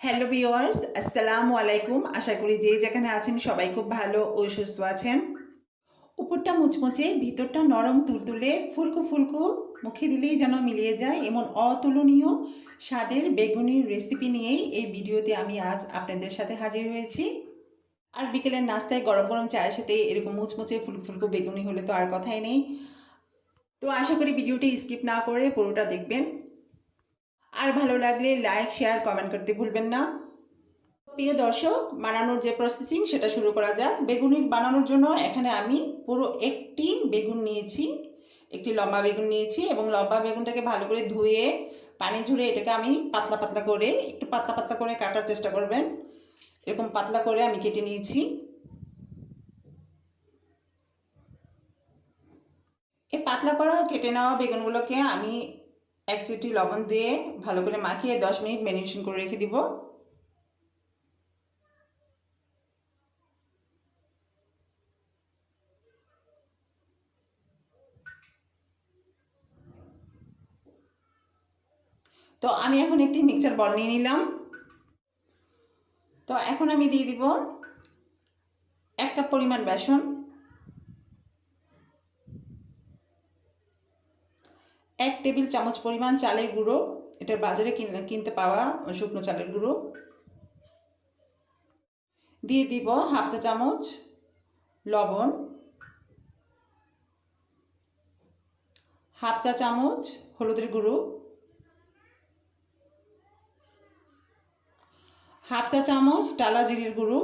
Hello viewers আসসালামু আলাইকুম আশা করি যে যেখানে আছেন সবাই খুব ভালো ও সুস্থ আছেন। উপরটা মুচমুচে, ভিতরটা নরম তুলতুলে, ফুলকো ফুলকো মুখে দিলেই যেন মিলিয়ে যায় এমন অতুলনীয় স্বাদের বেগুনির রেসিপি নিয়েই এই ভিডিওতে আমি আজ আপনাদের সাথে হাজির হয়েছি। আর বিকেলের নাস্তায় গরম গরম চায়ের সাথে এরকম মুচমুচে ফুলকো ফুলকো বেগুনি হলে তো আর কথাই নেই। তো আশা করি ভিডিওটি স্কিপ না করে পুরোটা দেখবেন। আর ভালো লাগলে লাইক শেয়ার কমেন্ট করতে ভুলবেন না। প্রিয় দর্শক, বানানোর যে প্রসেসিং সেটা শুরু করা যাক। বেগুনি বানানোর জন্য এখানে আমি পুরো একটি বেগুন নিয়েছি। একটি লম্বা বেগুন নিয়েছি এবং লম্বা বেগুনটাকে ভালো করে ধুয়ে, পানি ঝুড়ে এটাকে আমি পাতলা পাতলা করে, একটু পাতলা পাতলা করে কাটার চেষ্টা করবেন। এরকম পাতলা করে আমি কেটে নিয়েছি। এই পাতলা করা কেটে নেওয়া বেগুনগুলোকে আমি এক চিটি লবণ দিয়ে ভালো করে মাখিয়ে দশ মিনিট ম্যারিনেশন করে রেখে দিব। তো আমি এখন একটি মিক্সচার বল নিয়ে নিলাম। তো এখন আমি দিয়ে দিব এক কাপ পরিমাণ বেসন এক টেবিল, চামচ পরিমাণ চালের গুঁড়ো এটা বাজারে কিনতে পাওয়া শুকনো চালের গুঁড়ো। দিয়ে দিব হাফ চা চামচ লবণ। হাফ চা চামচ হলুদের গুঁড়ো। হাফ চা চামচ টালা জিরির গুঁড়ো।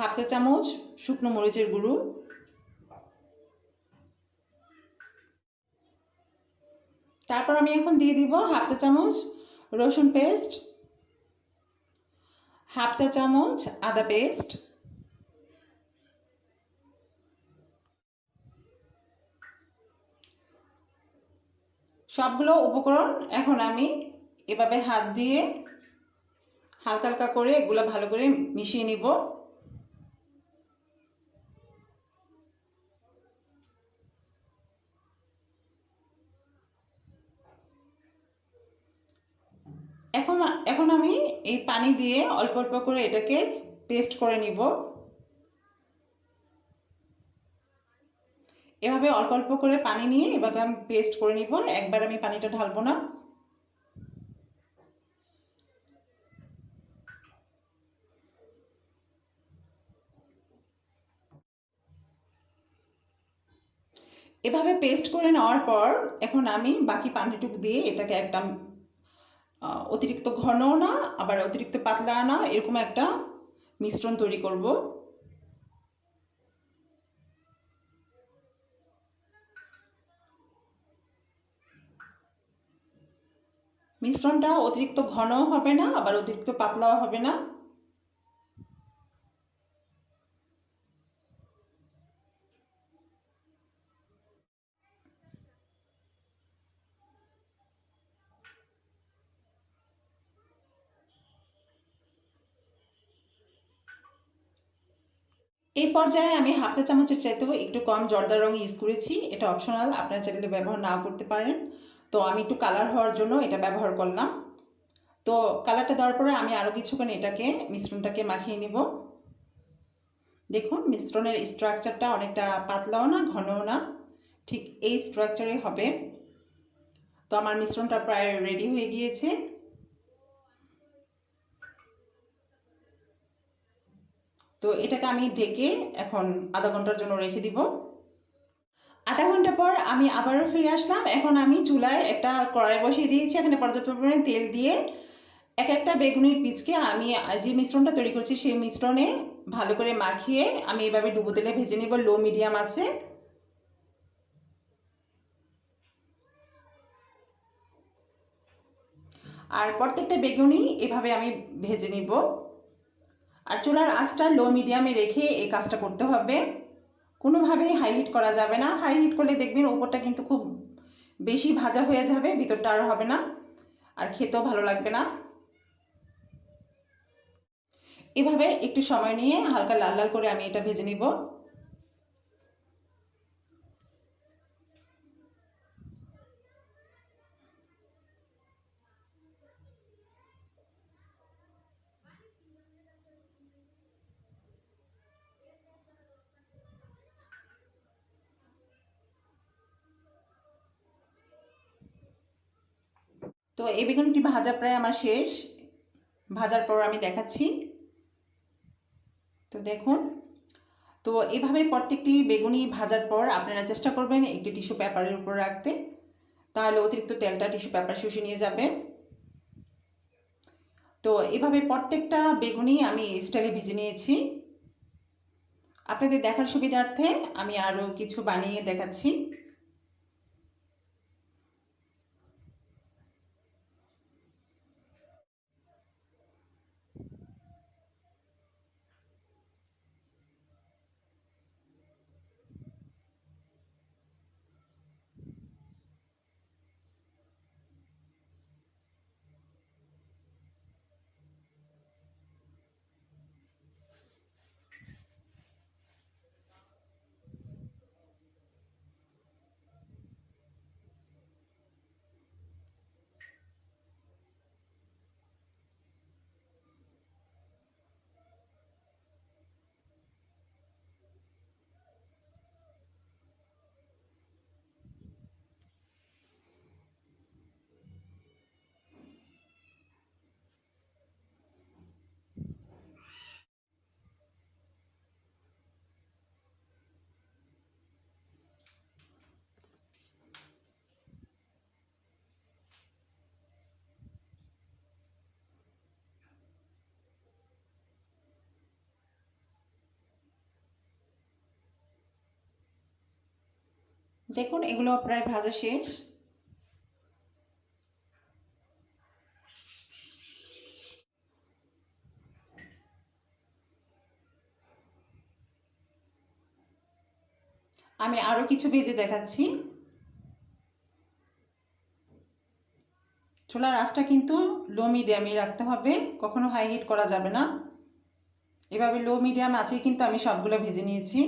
হাফ চা চামচ শুকনো মরিচের গুঁড়ো। তারপর আমি এখন দিয়ে দিব হাফ চা চামচ রসুন পেস্ট, হাফ চা চামচ আদা পেস্ট। সবগুলো উপকরণ এখন আমি এভাবে হাত দিয়ে হালকা হালকা করে এগুলো ভালো করে মিশিয়ে নিব। এখন আমি এই পানি দিয়ে অল্প অল্প করে এটাকে পেস্ট করে নিব। এভাবে অল্প অল্প করে পানি নিয়ে এভাবে আমি পেস্ট করে নিব। একবার আমি পানিটা ঢালবো না। এভাবে পেস্ট করে নেওয়ার পর এখন আমি বাকি পানিটুকু দিয়ে এটাকে একটা অতিরিক্ত ঘনও না, আবার অতিরিক্ত পাতলা না, এরকম একটা মিশ্রণ তৈরি করব। মিশ্রণটা অতিরিক্ত ঘনও হবে না, আবার অতিরিক্ত পাতলাও হবে না। এই পর্যায়ে আমি হাফ চা চামচের চাইতেও একটু কম জর্দার রং ইউজ করেছি। এটা অপশনাল আপনারা চাইলে ব্যবহার নাও করতে পারেন। তো আমি একটু কালার হওয়ার জন্য এটা ব্যবহার করলাম। তো কালারটা দেওয়ার পরে আমি আরও কিছুক্ষণ এটাকে, মিশ্রণটাকে মাখিয়ে নেব। দেখুন, মিশ্রণের স্ট্রাকচারটা অনেকটা পাতলাও না, ঘনও না। ঠিক এই স্ট্রাকচারে হবে। তো আমার মিশ্রণটা প্রায় রেডি হয়ে গিয়েছে। তো এটাকে আমি ঢেকে এখন আধা ঘণ্টার জন্য রেখে দিব। আধা ঘণ্টা পর আমি আবারও ফিরে আসলাম। এখন আমি চুলায় একটা কড়াই বসিয়ে দিয়েছি। এখানে পর্যাপ্ত পরিমাণে তেল দিয়ে এক একটা বেগুনির পিচকে আমি যে মিশ্রণটা তৈরি করছি সেই মিশ্রণে ভালো করে মাখিয়ে আমি এভাবে ডুবো তেলে ভেজে নিব। লো, মিডিয়াম আছে। আর প্রত্যেকটা বেগুনি এভাবে আমি ভেজে নিব। আর চুলার আঁচটা লো মিডিয়ামে রেখে এই কাজটা করতে হবে। কোনোভাবেই হাই হিট করা যাবে না। হাই হিট করলে দেখবেন ওপরটা কিন্তু খুব বেশি ভাজা হয়ে যাবে, ভিতরটা আর হবে না। আর খেতেও ভালো লাগবে না। এভাবে একটু সময় নিয়ে হালকা লাল লাল করে আমি এটা ভেজে নিব। তো এই বেগুনটি ভাজা প্রায় আমার শেষ। ভাজার পর আমি দেখাচ্ছি। তো দেখুন, তো এভাবে প্রত্যেকটি বেগুনি ভাজার পর আপনারা চেষ্টা করবেন একটি টিস্যু পেপারের উপর রাখতে। তাহলে অতিরিক্ত তেলটা টিস্যু পেপার শুষে নিয়ে যাবে। তো এভাবে প্রত্যেকটা বেগুনি আমি স্টাইলে ভেজে নিয়েছি। আপনাদের দেখার সুবিধার্থে আমি আরও কিছু বানিয়ে দেখাচ্ছি। দেখুন, এগুলো প্রায় ভাজা শেষ। আমি আরও কিছু ভেজে দেখাচ্ছি। চুলার আঁচটা কিন্তু লো মিডিয়ামে রাখতে হবে, কখনো হাই হিট করা যাবে না। এভাবে লো মিডিয়াম আছে কিন্তু আমি সবগুলো ভেজে নিয়েছি।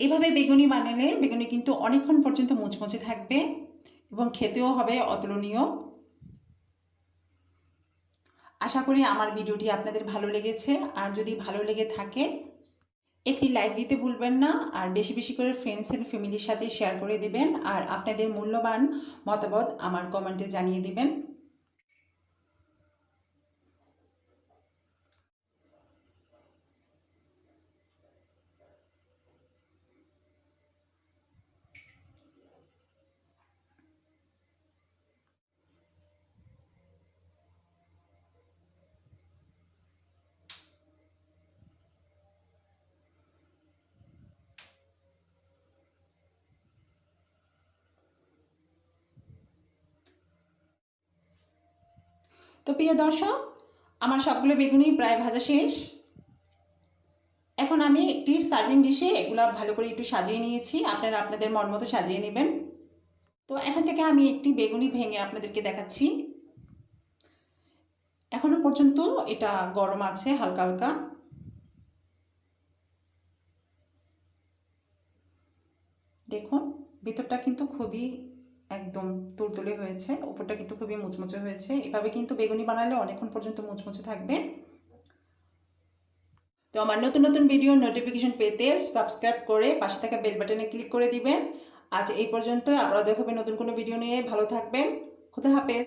এভাবে বেগুনি বানালে বেগুনি কিন্তু অনেকক্ষণ পর্যন্ত মুচমুচে থাকবে এবং খেতেও হবে অতুলনীয়। আশা করি আমার ভিডিওটি আপনাদের ভালো লেগেছে। আর যদি ভালো লেগে থাকে, একটি লাইক দিতে ভুলবেন না, আর বেশি বেশি করে ফ্রেন্ডস অ্যান্ড ফ্যামিলির সাথে শেয়ার করে দেবেন, আর আপনাদের মূল্যবান মতামত আমার কমেন্টে জানিয়ে দেবেন। তো প্রিয় দর্শক, আমার সবগুলো বেগুনি প্রায় ভাজা শেষ। এখন আমি একটি সার্ভিং ডিশে এগুলো ভালো করে একটু সাজিয়ে নিয়েছি। আপনারা আপনাদের মন মতো সাজিয়ে নেবেন। তো এখান থেকে আমি একটি বেগুনি ভেঙে আপনাদেরকে দেখাচ্ছি। এখনও পর্যন্ত এটা গরম আছে, হালকা হালকা। দেখুন, ভিতরটা কিন্তু খুবই একদম তুলতুলে হয়েছে। উপরটা কিন্তু খুবই মুচমুচে হয়েছে। এভাবে কিন্তু বেগুনি বানালে অনেকক্ষণ পর্যন্ত মুচমুচে থাকবে। তো আমার নতুন নতুন ভিডিও নোটিফিকেশন পেতে সাবস্ক্রাইব করে পাশে থাকা বেল বাটনে ক্লিক করে দিবেন। আজ এই পর্যন্ত। আবারও দেখাবেন নতুন কোনো ভিডিও নিয়ে। ভালো থাকবেন। খুদা হাফেজ।